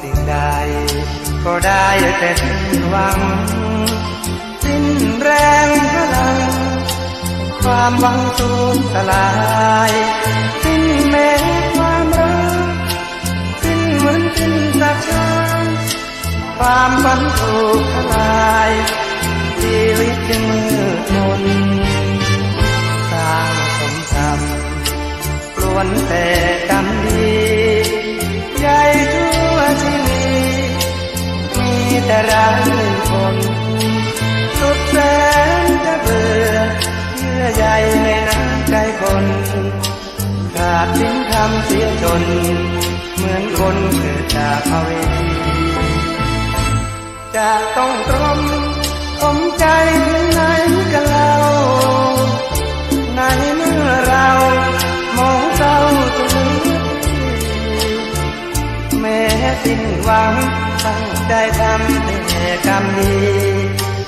สิ่งใด ก็ได้แต่สิ้นหวัง สิ้นแรงพลัง ความหวังสูญสลาย สิ้นแม้ความรักสิ้นเหมือนสิ้นสักชาติความฝันถูกทลายชีวิตจึงมืด แต่ร้ายคนสุดแสนจะเบื่อเยื่อใยในน้ำใจคนขาดทิ้งคำเสียจน เหมือนคนเกิดจากภเวทีจะต้องตร สิ้นหวังตั้งใจทำแต่กรรมดี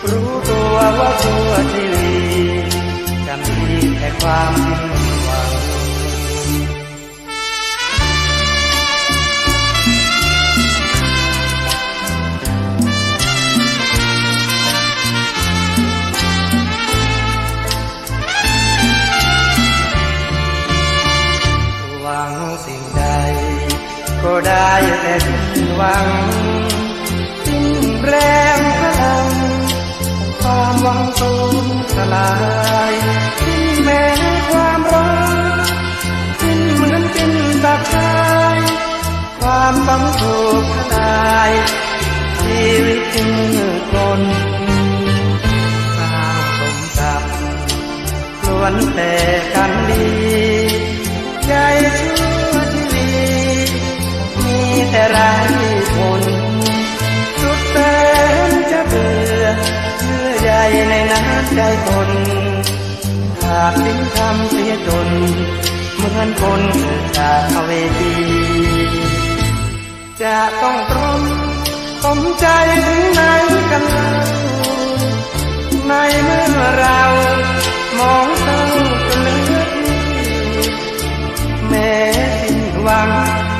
รู้ตัวว่าตัวชีวิตจะมีแต่ความหวังหวังสิ่งใด ก็ได้แต่สิ้นหวังสิ้นแรงพลังความหวังสูญสลายสิ้นแม้ความรักสิ้นเหมือนสิ้นตักชายความบังถูกทลายชีวิตจึงมืดมนสร้างสมศักรรมล้วนแต่ น้ำใจคนขาดทิ้งคำเสียจนเหมือนคนเกิดจากเวทีจะต้องตรมผมใจถึงไหนกันเล่าในเมื่อเรามองเศร้าจนเลือที่แม้สิ้นหวัง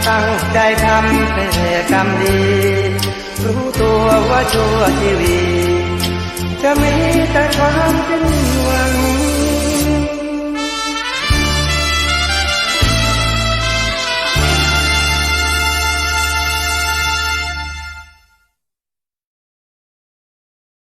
ตั้งใจทำแต่กรรมดี รู้ตัวว่าชั่วชีวิต จะมีแต่ความสิ้นหวัง